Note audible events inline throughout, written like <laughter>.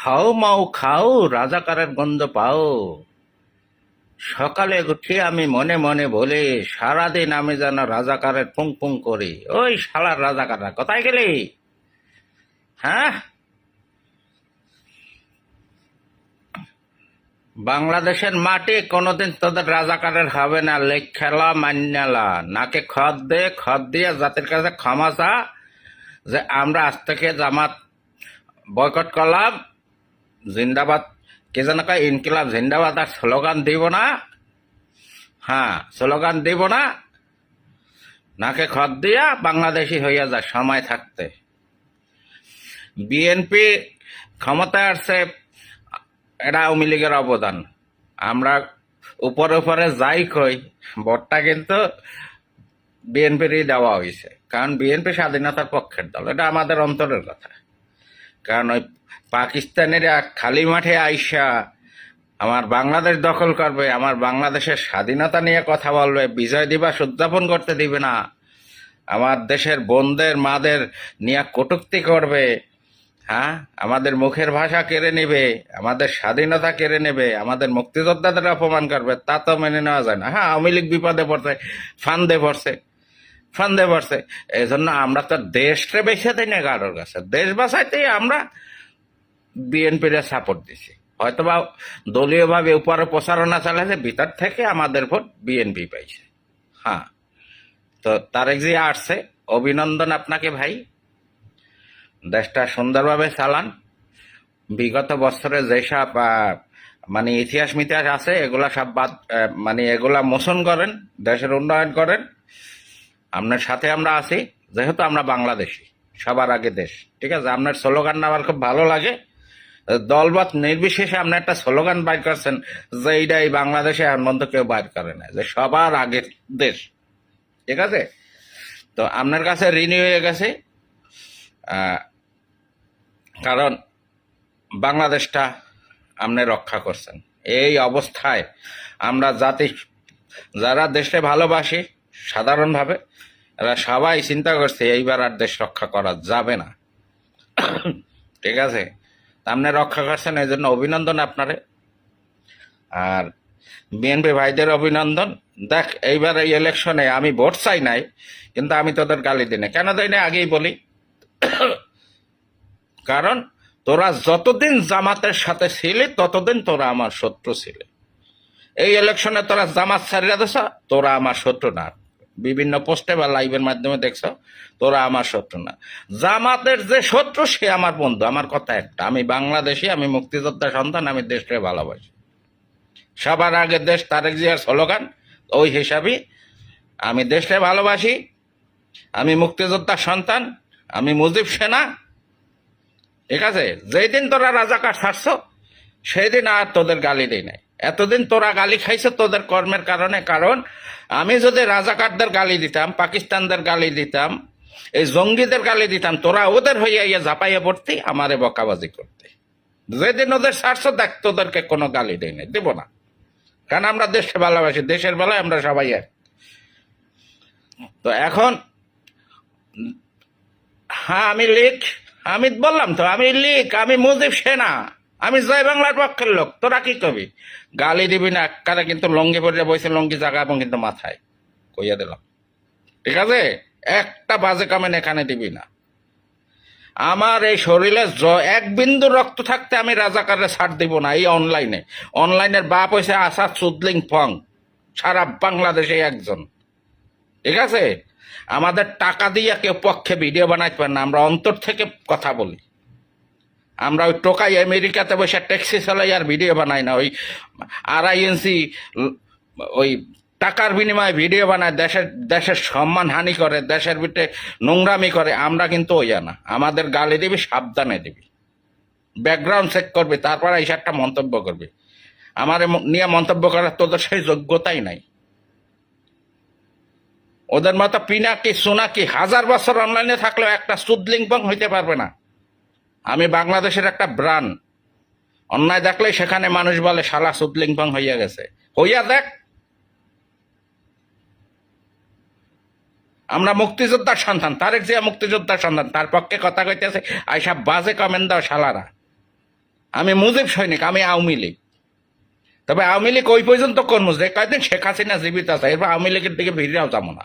হাও মাও খাও, রাজাকারের গন্ধ পাও। সকালে উঠে আমি মনে মনে বলি, সারাদিন আমি যেন রাজাকারের পুং পুং করি। ওই শালার রাজাকাররা, কোথায় গেলি? হ্যাঁ? বাংলাদেশের মাটি কোনোদিন তোদের রাজাকারের হবে না। লেখ খেলা মান্যালা। নাকে খদ দে, খদ দিয়ে জাতির কাছে ক্ষমা চা, যে আমরা আজ থেকে জামাত বয়কট করলাম। জিন্দাবাদ। কে যেন কয় ইনকিলাব, জিন্দাবাদ আর স্লোগান দিব না। হ্যাঁ স্লোগান দিব না। নাকে খত দিয়া, বাংলাদেশি হইয়া যায়, সময় থাকতে। বিএনপি ক্ষমতায় আসছে এটা আওয়ামী লীগের অবদান। আমরা উপরে উপরে যাই কই, ভোটটা কিন্তু বিএনপিরই দেওয়া হয়েছে। কারণ বিএনপি স্বাধীনতার পক্ষের দল, এটা আমাদের অন্তরের কথা। কারণ ওই পাকিস্তানের খালি মাঠে আইসা আমার বাংলাদেশ দখল করবে, আমার বাংলাদেশের স্বাধীনতা নিয়ে কথা বলবে, বিজয় দিবস উদযাপন করতে দিবে না। আমার দেশের বোনদের, মাদের নিয়ে কটুক্তি করবে হ্যাঁ? আমাদের মুখের ভাষা কেড়ে নেবে, আমাদের স্বাধীনতা কেড়ে নেবে, আমাদের মুক্তিযোদ্ধাদের অপমান করবে, তা তো মেনে নেওয়া যায় না। হ্যাঁ আওয়ামী লীগ বিপদে পড়ছে, ফান্দে পড়ছে ফান্দে পড়ছে। এই জন্য আমরা তো দেশটা বেছে দিই না কারোর কাছে। দেশ বাঁচাইতেই আমরা বিএনপির সাপোর্ট দিছি। হয়তোবা দলীয়ভাবে উপরে প্রচারণা চালাইছে, ভিতর থেকে আমাদের ভোট বিএনপি পাইছে। হ্যাঁ। তো তারেক জি আসছে। অভিনন্দন আপনাকে ভাই। দেশটা সুন্দরভাবে চালান। বিগত বছরে যেসব মানে ইতিহাস মিতিহাস আছে, এগুলা সব বাদ মানে এগুলা মোশন করেন, দেশের উন্নয়ন করেন। আপনার সাথে আমরা আছি, যেহেতু আমরা বাংলাদেশি, সবার আগে দেশ। ঠিক আছে? আপনার স্লোগান আমার খুব ভালো লাগে। দলবাদ নির্বিশেষে আপনি একটা স্লোগান বাইর করছেন যে এইটা এই বাংলাদেশে এমন পর্যন্ত কেউ বাইর করে না যে সবার আগের দেশ। ঠিক আছে? তো আপনার কাছে ঋণী হয়ে গেছে। কারণ বাংলাদেশটা আপনি রক্ষা করছেন। এই অবস্থায় আমরা জাতি, যারা দেশে ভালোবাসি, সাধারণভাবে, এরা সবাই চিন্তা করছে এইবার আর দেশ রক্ষা করা যাবে না। <coughs> ঠিক আছে? আপনি রক্ষা করছেন এই জন্য অভিনন্দন আপনারে। আর বিএনপি ভাইদের অভিনন্দন। দেখ, এইবার এই ইলেকশনে আমি ভোট চাই নাই, কিন্তু আমি তোদের গালি দিই না কেন দেয় না আগেই বলি। কারণ তোরা যতদিন জামাতের সাথে ছিলি, ততদিন তোরা আমার শত্রু ছিলে। এই ইলেকশনে তোরা জামাত ছাড়িয়ে দিছ, তোরা আমার শত্রু না। বিভিন্ন পোস্টে বা লাইভের মাধ্যমে দেখছ, তোরা আমার শত্রু না। জামাতের যে শত্রু, সে আমার বন্ধু, আমার কথা একটা। আমি বাংলাদেশি, আমি মুক্তিযোদ্ধা সন্তান, আমি দেশকে ভালোবাসি। সবার আগে দেশ তারেক জিয়ার স্লোগান, ওই হিসাবে আমি দেশকে ভালোবাসি, আমি মুক্তিযোদ্ধার সন্তান, আমি মুজিব সেনা। ঠিক আছে? যেই দিন তোরা রাজাকার ছাড়ছ সেই দিন আর তোদের গালি দিই নাই। এতদিন তোরা গালি খাইছ তোদের কর্মের কারণে, কারণ আমি যদি রাজাকারদের গালি দিতাম, পাকিস্তানদের গালি দিতাম, এই জঙ্গিদের গালি দিতাম, তোরা ওদের হইয়া ইয়ে ঝাপাইয়া পড়তি, আমারে বকাবাজি করতে। যেদিন ওদের ছাড়ছ দেখ, তোদেরকে কোনো গালি দেয় নাই, দেব না। কারণ আমরা দেশকে ভালোবাসি, দেশের বেলায় আমরা সবাই এক। তো এখন হ্যাঁ আমি লিখ আমি বললাম তো, আমি লিখ, আমি মুজিব সেনা। আমি জয় বাংলার পক্ষের লোক, তোরা কি কবি? গালি দিবি না কারা কিন্তু লঙ্গি পরে বসে লঙ্গি জায়গা এবং কিন্তু মাথায়, কইয়া দিলাম। ঠিক আছে? একটা বাজে কামেন এখানে দিবি না। আমার এই শরীরে এক বিন্দু রক্ত থাকতে আমি রাজাকারে ছাড় দিব না, এই অনলাইনে। অনলাইনের বাপ হয়েছে আসাদ সুদলিং ফং, সারা বাংলাদেশে একজন। ঠিক আছে? আমাদের টাকা দিয়ে কেউ পক্ষে ভিডিও বানাইতে পারে না, আমরা অন্তর থেকে কথা বলি। আমরা ওই টোকাই আমেরিকাতে বসে ট্যাক্সি চালাই আর ভিডিও বানাই না। ওই ইঞ্চি ওই টাকার বিনিময়ে ভিডিও বানায়, দেশের দেশের সম্মান হানি করে, দেশের ভিতরে নোংরামি করে, আমরা কিন্তু ওই না আমাদের গালি দিবি, সাবধানে দিবি। ব্যাকগ্রাউন্ড চেক করবি, তারপর এই একটা মন্তব্য করবি। আমার নিয়ে মন্তব্য করার তোদের সেই যোগ্যতাই নাই। ওদের মতো পিনাকি, সোনাকি, হাজার বছর অনলাইনে থাকলেও একটা সুদলিংপং হইতে পারবে না। আমি বাংলাদেশের একটা ব্রান। অন্যায় দেখলেই সেখানে মানুষ বলে, শালা সুদলিংপং হইয়া গেছে। হইয়া দেখ। আমরা মুক্তিযোদ্ধার সন্তান তারেক জিয়া মুক্তিযোদ্ধার সন্তান তার পক্ষে কথা কইতেছে, আইসা বাজে কমেন্ট দাও শালারা। আমি মুজিব সৈনিক, আমি আওয়ামী লীগ। তবে আওয়ামী লীগ ওই পর্যন্ত করব যে কয়দিন শেখ হাসিনা জীবিত আছে, এরপর আওয়ামী লীগের দিকে ভিড়াও যাব না।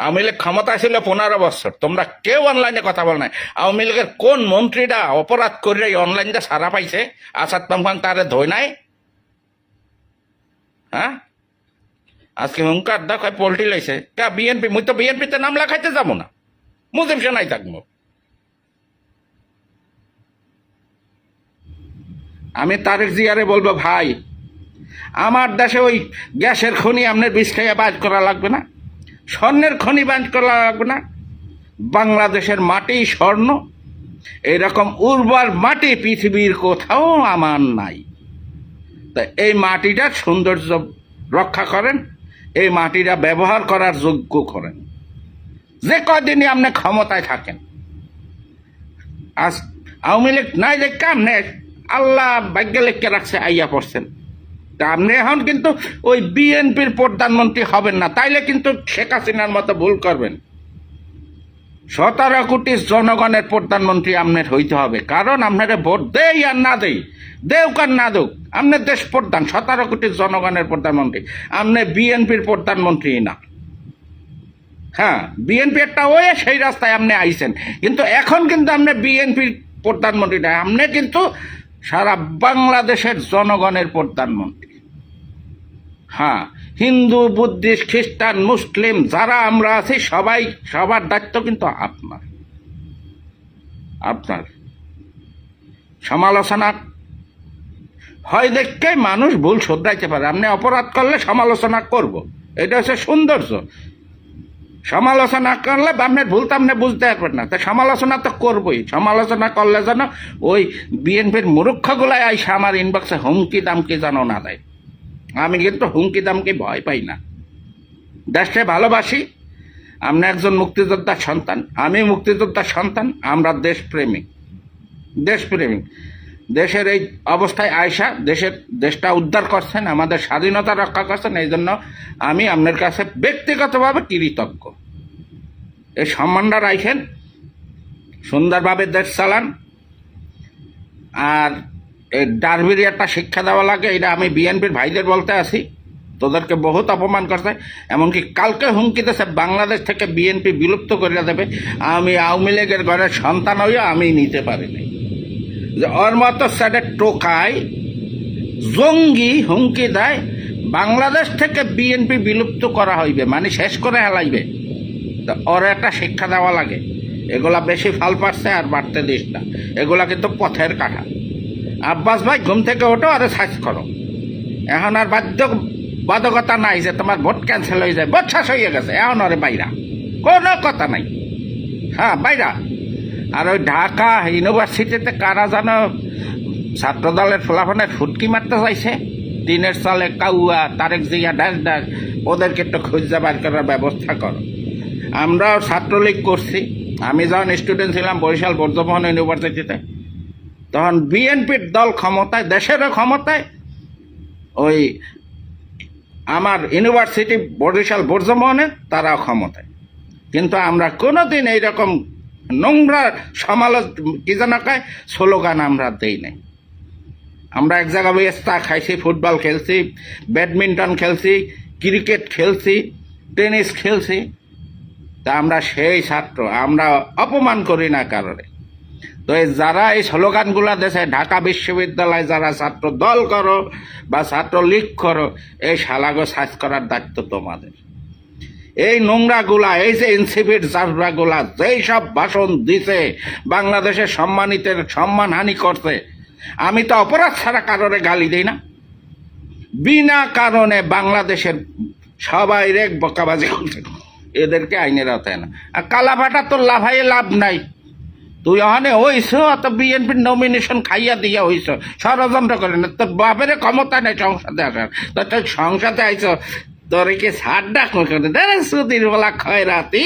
আওয়ামী লীগ ক্ষমতা ছিল পনেরো বছর। তোমরা কেউ অনলাইনে কথা বল নাই। আওয়ামী লীগের কোন মন্ত্রীরা অপরাধ করে এই অনলাইনটা সারা পাইছে? আসাদ পাম্পান তারে ধই নাই? হ্যাঁ? আজকে হুঙ্কার দেখ পোল্ট্রি লাইছে। কা বিএনপি মুই তো বিএনপিতে নাম লেখাইতে যাব না। মুজিব সেনাই থাকব। আমি তারেক জিয়ারে বলব, ভাই, আমার দেশে ওই গ্যাসের খনি আপনার বিষ খাইয়া বাজ করা লাগবে না? স্বর্ণের খনি বাজ করা লাগবে না। বাংলাদেশের মাটি স্বর্ণ। এরকম উর্বর মাটি পৃথিবীর কোথাও আমার নাই। তা এই মাটিটার সৌন্দর্য রক্ষা করেন, এই মাটিটা ব্যবহার করার যোগ্য করেন। যে কদিনই আপনি ক্ষমতায় থাকেন, আজ আওয়ামী লীগ নাই যে কামনে আল্লাহ ভাগ্য লেখকে রাখছে, আইয়া পড়ছেন। আপনি এখন কিন্তু ওই বিএনপির প্রধানমন্ত্রী হবেন না। তাইলে কিন্তু শেখ হাসিনার মতো ভুল করবেন। সতেরো কোটি জনগণের প্রধানমন্ত্রী আপনার হইতে হবে। কারণ আপনারা ভোট দেই আর না দেই, দেউক আর না দেউক আপনার দেশ প্রধান, সতেরো কোটি জনগণের প্রধানমন্ত্রী। আপনি বিএনপির প্রধানমন্ত্রী না। হ্যাঁ বিএনপি একটা ওয়ে, সেই রাস্তায় আপনি আইছেন। কিন্তু এখন কিন্তু আপনি বিএনপির প্রধানমন্ত্রী না, আপনি কিন্তু সারা বাংলাদেশের জনগণের প্রধানমন্ত্রী। হ্যাঁ হিন্দু, বুদ্ধিস্ট, খ্রিস্টান, মুসলিম, যারা আমরা আছি, সবাই, সবার দায়িত্ব কিন্তু আপনার। আপনার। সমালোচনা। হয় দেখে মানুষ ভুল শুধরাইতে পারে। আপনি অপরাধ করলে সমালোচনা করব। এটা হচ্ছে সৌন্দর্য। সমালোচনা করলে আপনার ভুল তো আপনি বুঝতে পারবেন না। তা সমালোচনা তো করবই। সমালোচনা করলে যেন ওই বিএনপির মূর্খগুলাই আইসা আমার ইনবক্সে হুমকি দামকি যেন না দেয়। আমি কিন্তু হুমকি দামকে ভয় পাই না। দেশকে ভালোবাসি আপনি একজন মুক্তিযোদ্ধার সন্তান, আমি মুক্তিযোদ্ধার সন্তান, আমরা দেশপ্রেমী দেশপ্রেমী দেশের এই অবস্থায় আয়সা দেশের দেশটা উদ্ধার করছেন, আমাদের স্বাধীনতা রক্ষা করছেন এই জন্য আমি আপনার কাছে ব্যক্তিগতভাবে কৃতজ্ঞ। এই সম্মানটা রাখেন সুন্দরভাবে দেশ চালান, আর ডারবির একটা শিক্ষা দেওয়া লাগে, এটা আমি বিএনপির ভাইদের বলতে আসি। তোদেরকে বহুত অপমান করছে, এমনকি কালকে হুমকি দিয়েছে, বাংলাদেশ থেকে বিএনপি বিলুপ্ত করে দেবে। আমি আওয়ামী লীগের ঘরের সন্তান হইয়া আমি নিতে পারিনি যে ওর মতো স্যারের টোকায় জঙ্গি হুমকি দেয়, বাংলাদেশ থেকে বিএনপি বিলুপ্ত করা হইবে মানে শেষ করে হেলাইবে। তা ওর একটা শিক্ষা দেওয়া লাগে। এগুলা বেশি ফাল পারছে আর বাড়তে দিস না। এগুলা কিন্তু পথের কাঠা আব্বাস ভাই, ঘুম থেকে ওঠো আর সাজ করো। এখন আর বাধ্য বাধকতা নাই যে তোমার ভোট ক্যান্সেল হয়ে যায়। ভোট শেষ হয়ে গেছে। এখন আরে বাইরা। কোনো কথা নাই। হ্যাঁ বাইরা। আর ওই ঢাকা ইউনিভার্সিটিতে কারা যেন ছাত্র দলের ফলাফলের ফুটকি মারতে চাইছে? টিনের চালে কাউয়া, তারেক জিয়া ডাস ডাস ওদেরকে একটু খুঁজে বার করার ব্যবস্থা করো। আমরাও ছাত্রলীগ করছি। আমি যখন স্টুডেন্ট ছিলাম বরিশাল বর্ধমান ইউনিভার্সিটিতে। তখন বিএনপির দল ক্ষমতায়, দেশেরও ক্ষমতায়, ওই আমার ইউনিভার্সিটি বরিশাল বর্ধমানে তারাও ক্ষমতায়। কিন্তু আমরা কোনোদিন এইরকম নোংরা সমালোচ, কি যেন কয়, স্লোগান আমরা দেই নাই। আমরা এক জায়গায় বসে চা খাইছি, ফুটবল খেলছি, ব্যাডমিন্টন খেলছি, ক্রিকেট খেলছি, টেনিস খেলছি। তা আমরা সেই ছাত্র, আমরা অপমান করি না কারণে তো এই যারা এই স্লোগানগুলা দেশে ঢাকা বিশ্ববিদ্যালয়ে যারা ছাত্র দল করো বা ছাত্র লীগ করো, এই শালাগো সাজ করার দায়িত্ব তোমাদের। এই নোংরাগুলা, এই যে এনসিপির জাবরাগুলা যেই সব ভাষণ দিছে, বাংলাদেশের সম্মানিতের সম্মানহানি করছে, আমি তো অপরাধ ছাড়া কারণে গালি দিই না। বিনা কারণে বাংলাদেশের সবাই রেক বকাবাজি করছে। এদেরকে আইনের আওতায় না আর কালাভাটা তো লাভাইয়ে লাভ নাই। তুই ওখানে হইস তো বিএনপির নমিনেশন খাইয়া দিয়া হইস ষড়যন্ত্র করে না। তোর বাপের ক্ষমতা নেই সংসদে আসার। তো তোর সংসদে আইছ, তোর কি সার ডাক দেখ সুদির বেলা খয়রাতি,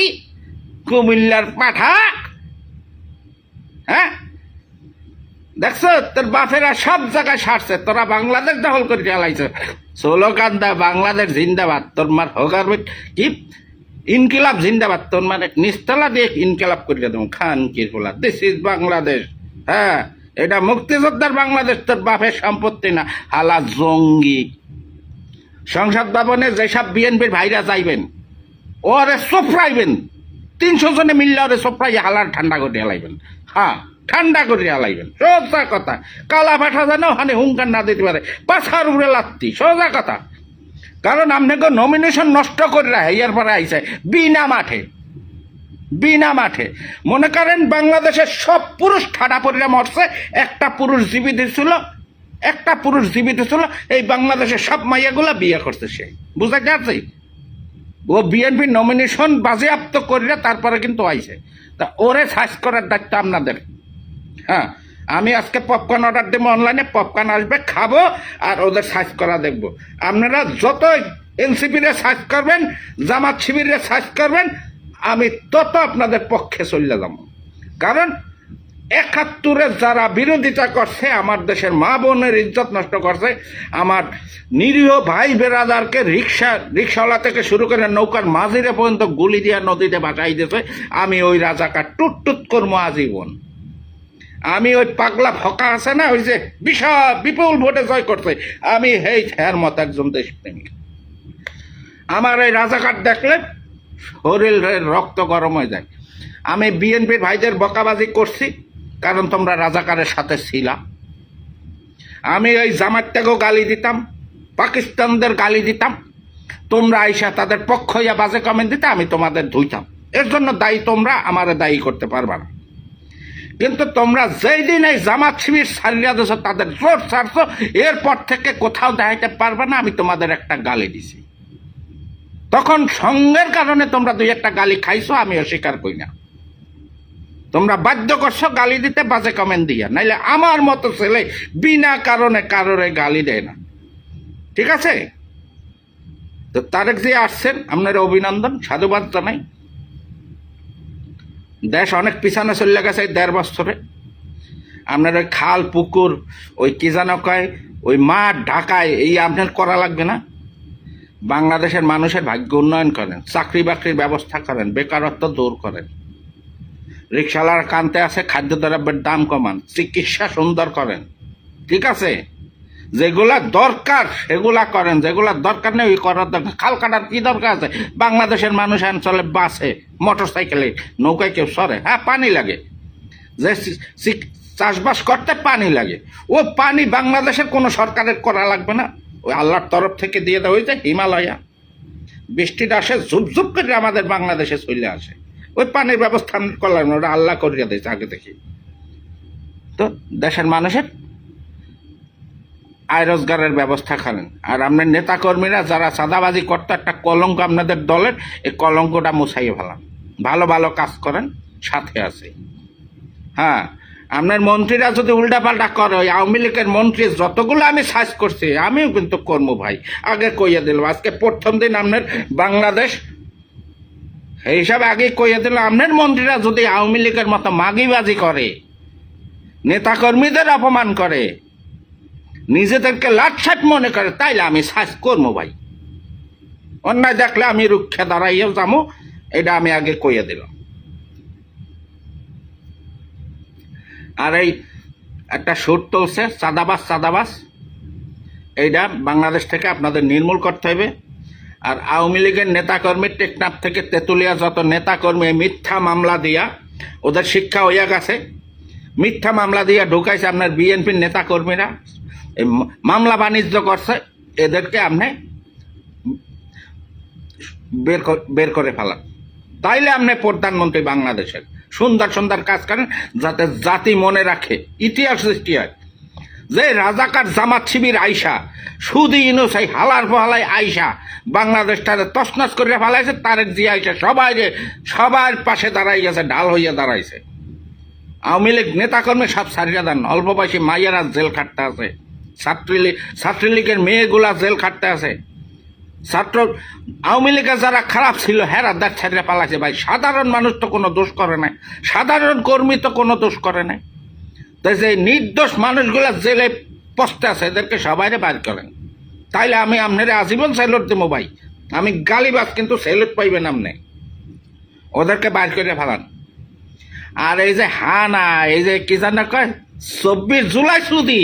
কুমিল্লার পাঠা। হ্যাঁ? দেখছ, তোর বাপেরা সব জায়গায় সারছে। তোরা বাংলাদেশ দখল করে চালাইছ। সোলোকান কান্দা বাংলাদেশ জিন্দাবাদ। তোর মার হোকার কি? ইনকিলাব জিন্দাবাদ, তোর মানে নিস্তলা দিয়ে ইনকিলাব করে দেবো। খান কিরফুলা দিস ইজ বাংলাদেশ হ্যাঁ এটা মুক্তিযোদ্ধার বাংলাদেশ, তোর বাপের সম্পত্তি না। হালা জঙ্গি। সংসদ ভবনে যেসব বিএনপির ভাইরা যাইবেন, ওরে সোফরাইবেন তিনশো জনে মিললে ওরে সোফরাই হালার ঠান্ডা করে হালাইবেন। হ্যাঁ ঠান্ডা করে হালাইবেন। সোজা কথা, কালা পাঠা যেন ওখানে হুঙ্কার না দিতে পারে। পাছার উপরে লাত্তি, সোজা কথা। কারণ আপনাকে নমিনেশন নষ্ট করে রাখে পরে আইসে বিনা মাঠে। বিনা মাঠে। মনে করেন বাংলাদেশের সব পুরুষ ঠাডা পরিরা মরছে, একটা পুরুষ জীবিত ছিল, একটা পুরুষ জীবিত ছিল, এই বাংলাদেশের সব মাইয়াগুলা বিয়ে করছে সে। বুঝা যাচ্ছে? ও বিএনপি নমিনেশন বাজেয়াপ্ত করিয়া তারপরে কিন্তু আইছে। তা ওরে সার্চ করার দায়িত্ব আপনাদের। হ্যাঁ আমি আজকে পপকর্ন অর্ডার দেবো অনলাইনে পপকর্ন আসবে, খাব, আর ওদের সার্চ করা দেখব। আপনারা যত এনসিপিরে সার্চ করবেন, জামাত শিবিরে সার্চ করবেন, আমি তত আপনাদের পক্ষে চলে যাব। কারণ একাত্তরে যারা বিরোধিতা করছে, আমার দেশের মা বোনের ইজ্জত নষ্ট করছে, আমার নিরীহ ভাই বেরাদারকে রিক্সা, রিক্সাওয়ালা থেকে শুরু করে নৌকার মাঝিরে পর্যন্ত গুলি দিয়া নদীতে ভাসাই দিয়েছে, আমি ওই রাজাকার টুট টুট করব আজীবন। আমি ওই পাগলা ফকা আছে না, ওই যে বিশাল, বিপুল ভোটে জয় করছে। আমি হেই হ্যার মত একজন দেশপ্রেমিক। আমার এই রাজাকার দেখলে শরীরের রক্ত গরম হয়ে যায়। আমি বিএনপির ভাইদের বকাবাজি করছি, কারণ তোমরা রাজাকারের সাথে ছিলা। আমি ওই জামাতটাকেও গালি দিতাম, পাকিস্তানদের গালি দিতাম। তোমরা আইসা তাদের পক্ষ হইয়া বাজে কমেন্ট দিতে, আমি তোমাদের ধুইতাম। এর জন্য দায়ী তোমরা, আমার দায়ী করতে পারবা না। কিন্তু তোমরা যেই দিন এই জামাত শিবির সারিয়া দিছ তাদের জোর ছাড়ছো, এরপর থেকে কোথাও দেখাইতে পারবে না, আমি তোমাদের একটা গালি দিছি। তখন সঙ্গের কারণে তোমরা দুই একটা গালি খাইছো, আমি অস্বীকার করি না। তোমরা বাধ্য করছ গালি দিতে, বাজে কমেন্ট দিয়া। নাইলে আমার মতো ছেলে বিনা কারণে কারোরে গালি দেয় না। ঠিক আছে? তো তারেক যে আসছেন, আপনার অভিনন্দন, সাধুবাদ জানাই। দেশ অনেক পিছনে চলে গেছে এই দেড় বছরে। আপনার ওই খাল, পুকুর, ওই কি কয়, ওই মাঠ, ঢাকায়, এই আপনার করা লাগবে না? বাংলাদেশের মানুষের ভাগ্য উন্নয়ন করেন, চাকরি বাকরির ব্যবস্থা করেন, বেকারত্ব দূর করেন। রিক্সালার কানতে আছে, খাদ্যদ্রব্যের দাম কমান, চিকিৎসা সুন্দর করেন। ঠিক আছে? যেগুলা দরকার, সেগুলা করেন, যেগুলা দরকার নেই, ওই করার দরকার খাল কাটার কি দরকার আছে? বাংলাদেশের মানুষ অঞ্চলে বাসে মোটর সাইকেলে নৌকায় কেউ সরে হ্যাঁ পানি লাগে। যে চাষবাস করতে পানি লাগে। ও পানি বাংলাদেশের কোনো সরকারের করা লাগবে না। ওই আল্লাহর তরফ থেকে দিয়ে দেওয়া হয়েছে, হিমালয়া। বৃষ্টিটা আসে, ঝুপ ঝুপ করে আমাদের বাংলাদেশে চলে আসে। ওই পানির ব্যবস্থা করলাম ওটা আল্লাহ করিয়া দিয়েছে আগে দেখি তো দেশের মানুষের আয় রোজগারের ব্যবস্থা করেন। আর আপনার নেতাকর্মীরা যারা সাদাবাজি করতো, একটা কলঙ্ক আপনাদের দলের, এই কলঙ্কটা মুছাইয়ে ফেলান। ভালো ভালো কাজ করেন, সাথে আছে। হ্যাঁ আপনার মন্ত্রীরা যদি উল্টাপাল্টা করে, ওই আওয়ামী লীগের মন্ত্রী যতগুলো আমি সার্চ করছি, আমিও কিন্তু কর্ম ভাই। আগে কইয়া দিলাম আজকে প্রথম দিন আপনার বাংলাদেশ, এই হিসাবে আগে কইয়া দিলাম আপনার মন্ত্রীরা যদি আওয়ামী লীগের মতো মাগিবাজি করে, নেতাকর্মীদের অপমান করে নিজেদেরকে লাটসাট মনে করে, তাইলে আমি সাজ করব ভাই। অন্যায় দেখলে আমি রুক্ষে দাঁড়াইয়াও যাব এটা আমি আগে কইয়ে দিলাম। আর এই একটা সুর তুলছে চাঁদাবাস চাঁদাবাস এইটা বাংলাদেশ থেকে আপনাদের নির্মূল করতে হবে। আর আওয়ামী লীগের নেতাকর্মী, টেকনাফ থেকে তেঁতুলিয়া যত নেতাকর্মী মিথ্যা মামলা দিয়া ওদের শিক্ষা হইয়া গেছে। মিথ্যা মামলা দিয়া ঢুকাইছে আপনার বিএনপির নেতাকর্মীরা। এই মামলা বাণিজ্য করছে, এদেরকে আপনি বের বের করে ফেলান। তাইলে আপনি প্রধানমন্ত্রী বাংলাদেশের সুন্দর সুন্দর কাজ করেন, যাতে জাতি মনে রাখে। ইতিহাস সৃষ্টি হয়। যে রাজাকার জামাত শিবির আইসা, সুদি ইনুসাই হালার ফহালাই আইসা, বাংলাদেশটারে তসনস করে ফেলাইছে, তারেক জি আইসা, সবাই যে সবার পাশে দাঁড়াই গেছে, ডাল হইয়া দাঁড়াইছে। আওয়ামী লীগ নেতাকর্মী সব সারিয়া দেন, অল্প বয়সী মাইয়ারা জেল খাটতে আছে। ছাত্রলীগ ছাত্রলীগের মেয়েগুলা জেল খাটতে আছে। ছাত্র আওয়ামী লীগের যারা খারাপ ছিল, হেরা দেখ ছাড়িয়ে পালাছে ভাই। সাধারণ মানুষ তো কোনো দোষ করে নাই। সাধারণ কর্মী তো কোনো দোষ করে নাই। তাই যে নির্দোষ মানুষগুলা জেলে পস্তে আছে, এদেরকে সবাইরে বাইর করেন। তাইলে আমি আপনার আজীবন স্যালুট দেবো ভাই। আমি গালিবাস কিন্তু স্যালুট পাইবেন আপনি ওদেরকে বাইর করে ফেলান। আর এই যে হানা, এই যে কি জানা কয়, চব্বিশ জুলাই সুদি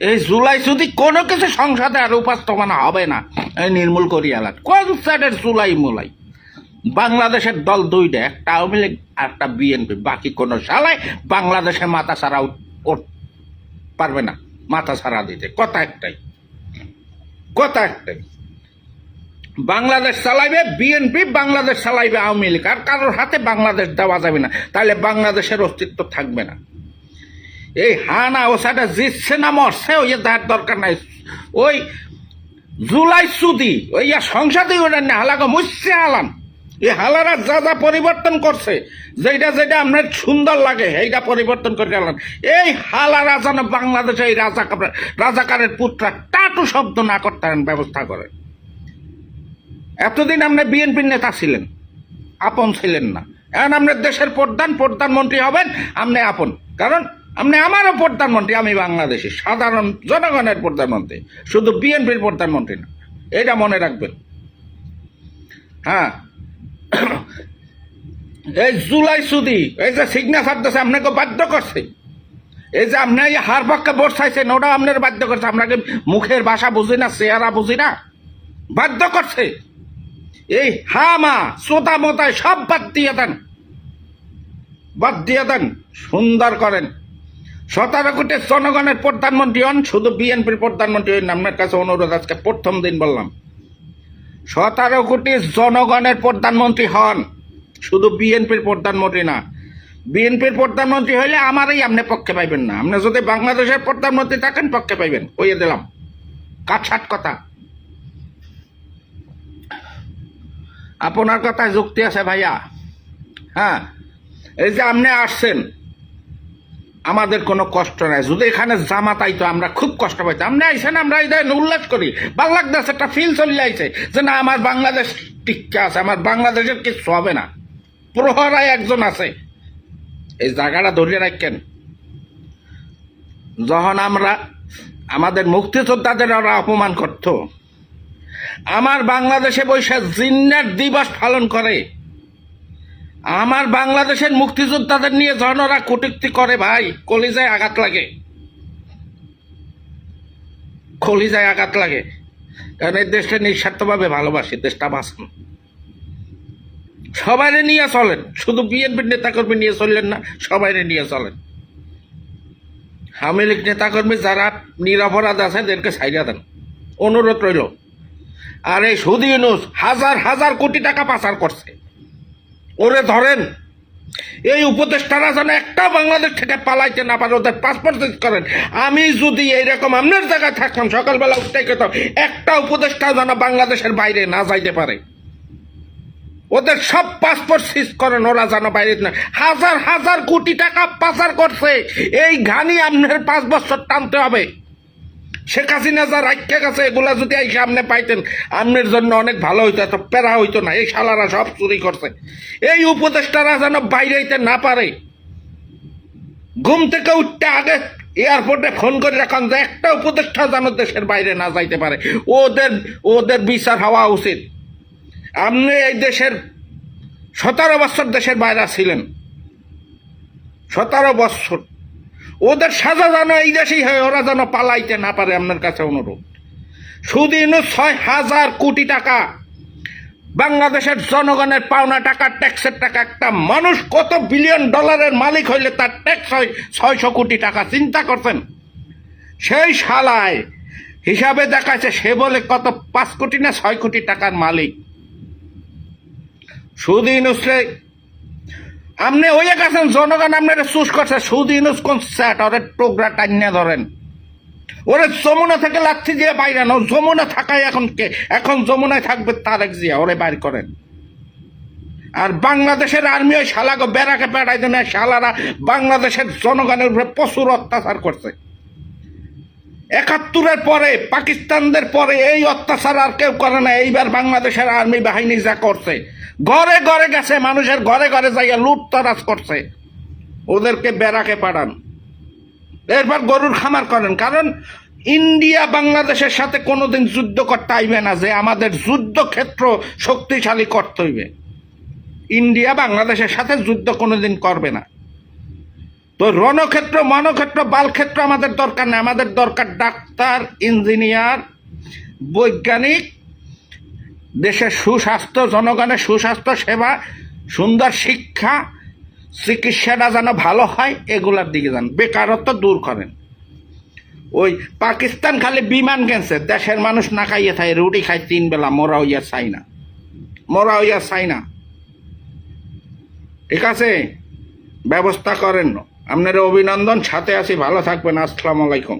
এই জুলাই যদি কোনো কিছু সংসদে আর উপস্থাপনা হবে না। এই নির্মূল করি আলাদ কোন সাইডের জুলাই মুলাই? বাংলাদেশের দল দুইটা, একটা আওয়ামী লীগ আর একটা বিএনপি। বাকি কোনো শালায় বাংলাদেশে মাথা ছাড়া পারবে না। মাথা ছাড়া দিতে। কথা একটাই। কথা একটাই। বাংলাদেশ চালাইবে বিএনপি, বাংলাদেশ চালাইবে আওয়ামী লীগ। আর কারোর হাতে বাংলাদেশ দেওয়া যাবে না। তাহলে বাংলাদেশের অস্তিত্ব থাকবে না। এই হানা ওসাটা জিতছে না, মরছে, ওই দেখার দরকার নাই। ওই জুলাই সুদি, ওই সংসদে ওটা না হালাকে মুসছে হালান। এই হালারা যা যা পরিবর্তন করছে যেটা যেটা আপনার সুন্দর লাগে এইটা পরিবর্তন করে গেলেন এই হালারা যেন বাংলাদেশে এই রাজাকার রাজাকারের পুত্রা টাটু শব্দ না করতে ব্যবস্থা করেন এতদিন আপনি বিএনপির নেতা ছিলেন, আপন ছিলেন না। এখন আপনার দেশের প্রধান প্রধানমন্ত্রী হবেন আপনি আপন। কারণ আপনি আমারও প্রধানমন্ত্রী, আমি বাংলাদেশের সাধারণ জনগণের প্রধানমন্ত্রী। শুধু বিএনপির প্রধানমন্ত্রী না, এটা মনে রাখবেন। হ্যাঁ। এই জুলাই সুদি, এই যে সিগনেচার দিয়েছে আপনাকে বাধ্য করছে। এই যে আপনি এই হার পক্ষে বসাইছেন ওটা আপনার বাধ্য করছে। আপনাকে মুখের ভাষা বুঝি না, চেহারা বুঝি না। বাধ্য করছে। এই হামা, শ্রোতা মোতায় সব বাদ দিয়ে দেন। বাদ দিয়ে দেন, সুন্দর করেন। সতেরো কোটি জনগণের প্রধানমন্ত্রী হন, শুধু বিএনপির প্রধানমন্ত্রী হন আপনার কাছে অনুরোধ, আজকে প্রথম দিন বললাম। সতেরো কোটি জনগণের প্রধানমন্ত্রী হন, শুধু বিএনপির প্রধানমন্ত্রী না। বিএনপির প্রধানমন্ত্রী হইলে আমারই আপনি পক্ষে পাইবেন না। আপনি যদি বাংলাদেশের প্রধানমন্ত্রী থাকেন, পক্ষে পাইবেন। কইয়ে দিলাম। কাটসাট কথা। আপনার কথায় যুক্তি আছে ভাইয়া। হ্যাঁ এই যে আপনি আসছেন আমাদের কোনো কষ্ট নাই। যদি এখানে জামাত আইতো, আমরা খুব কষ্ট পাইতাম। আপনি আইসেন, আমরা এই দেন উল্লেখ করি। বাংলাদেশ একটা ফিল চলে আইছে যে না, আমার বাংলাদেশ টিকা আছে, আমার বাংলাদেশের কিছু হবে না। প্রহরায় একজন আছে। এই জায়গাটা ধরিয়ে রাখেন। যখন আমরা আমাদের মুক্তিযোদ্ধাদের ওরা অপমান করত, আমার বাংলাদেশে বৈশাখ জিন্নার দিবস পালন করে। আমার বাংলাদেশের মুক্তিযোদ্ধাদের নিয়ে জনরা কটূক্তি করে ভাই, কলিজায় আঘাত লাগে। কলিজায় আঘাত লাগে। কারণ এই দেশটা নিঃস্বার্থভাবে ভালোবাসি দেশটা বাঁচান সবাই নিয়ে চলেন, শুধু বিএনপির নেতাকর্মী নিয়ে চললেন না সবাই নিয়ে চলেন। আওয়ামী লীগ নেতাকর্মী যারা নিরাপরাধ আছে, এদেরকে সাইডা দেন। অনুরোধ রইল। আর এই সুদি ইউনুস হাজার হাজার কোটি টাকা পাচার করছে। ওরে ধরেন, এই উপদেষ্টারা যেন একটা বাংলাদেশ থেকে পালাইতে না পারে, ওদের পাসপোর্ট করেন। আমি যদি এইরকম আপনার জায়গায় থাকতাম, সকালবেলা উঠতে খেতাম একটা উপদেষ্টা যেন বাংলাদেশের বাইরে না যাইতে পারে। ওদের সব পাসপোর্ট সিজ করেন, ওরা যেন বাইরে না হাজার হাজার কোটি টাকা পাচার করছে। এই ঘানি আপনার পাঁচ বছর টানতে হবে। শেখ হাসিনা যা রাখা গেছে, এগুলা যদি এই সামনে পাইতেন আপনার জন্য অনেক ভালো হইতো, এত প্যারা হইতো না, এই শালারা সব চুরি করছে। এই উপদেষ্টারা যেন বাইরে হইতে না পারে। ঘুম থেকে উঠতে আগে এয়ারপোর্টে ফোন করে রাখান যে একটা উপদেষ্টা যেন দেশের বাইরে না যাইতে পারে। ওদের ওদের বিচার হওয়া উচিত। আপনি এই দেশের সতেরো বছর দেশের বাইরে ছিলেন। সতেরো বছর। ওদের সাজা যেন এই দেশেই হয়, ওরা যেন পালাইতে না পারে আপনার কাছে অনুরোধ। সুদিন ছয় হাজার কোটি টাকা, বাংলাদেশের জনগণের পাওনা টাকা, ট্যাক্সের টাকা, একটা মানুষ কত বিলিয়ন ডলারের মালিক হইলে তার ট্যাক্স হয় ছয়শো কোটি টাকা, চিন্তা করছেন? সেই শালায় হিসাবে দেখাচ্ছে সে বলে কত পাঁচ কোটি না ছয় কোটি টাকার মালিক। সুদিন আপনি ওই এক আছেন, জনগণ আপনার চুজ করছে সুদিন কোন স্যাট ওরে টোকরা টান্যা ধরেন। ওরে যমুনা থেকে লাচ্ছি দিয়ে বাইরে নাও যমুনা থাকায় এখন কে, এখন যমুনায় থাকবে তারেক জিয়া, ওরে বাইর করেন। আর বাংলাদেশের আর্মি ওই শালাকে বেড়াকে বেড়াই দেন শালারা বাংলাদেশের জনগণের উপরে প্রচুর অত্যাচার করছে। একাত্তরের পরে, পাকিস্তানদের পরে এই অত্যাচার আর কেউ করে না। এইবার বাংলাদেশের আর্মি বাহিনী যা করছে, ঘরে ঘরে গেছে, মানুষের ঘরে ঘরে যাইয়া লুটতরাজ করছে। ওদেরকে বেড়াকে পাঠান। এরপর গরুর খামার করেন। কারণ ইন্ডিয়া বাংলাদেশের সাথে কোনোদিন যুদ্ধ করতে আইবে না যে আমাদের যুদ্ধক্ষেত্র শক্তিশালী করতে হইবে। ইন্ডিয়া বাংলাদেশের সাথে যুদ্ধ কোনোদিন করবে না। তো রণক্ষেত্র, মনক্ষেত্র, বালক্ষেত্র আমাদের দরকার নেই। আমাদের দরকার ডাক্তার, ইঞ্জিনিয়ার, বৈজ্ঞানিক, দেশের সুস্বাস্থ্য, জনগণের সুস্বাস্থ্য সেবা, সুন্দর শিক্ষা, চিকিৎসাটা যেন ভালো হয়, এগুলার দিকে যান। বেকারত্ব দূর করেন। ওই পাকিস্তান খালি বিমান কেনছে, দেশের মানুষ না খাইয়ে থাকে, রুটি খায় তিন বেলা, মোরা হইয়া চাই না। মোরা হইয়া চাই না। ঠিক আছে? ব্যবস্থা করেন। আপনার অভিনন্দন সাথে আছি ভালো থাকবেন আসসালামু আলাইকুম।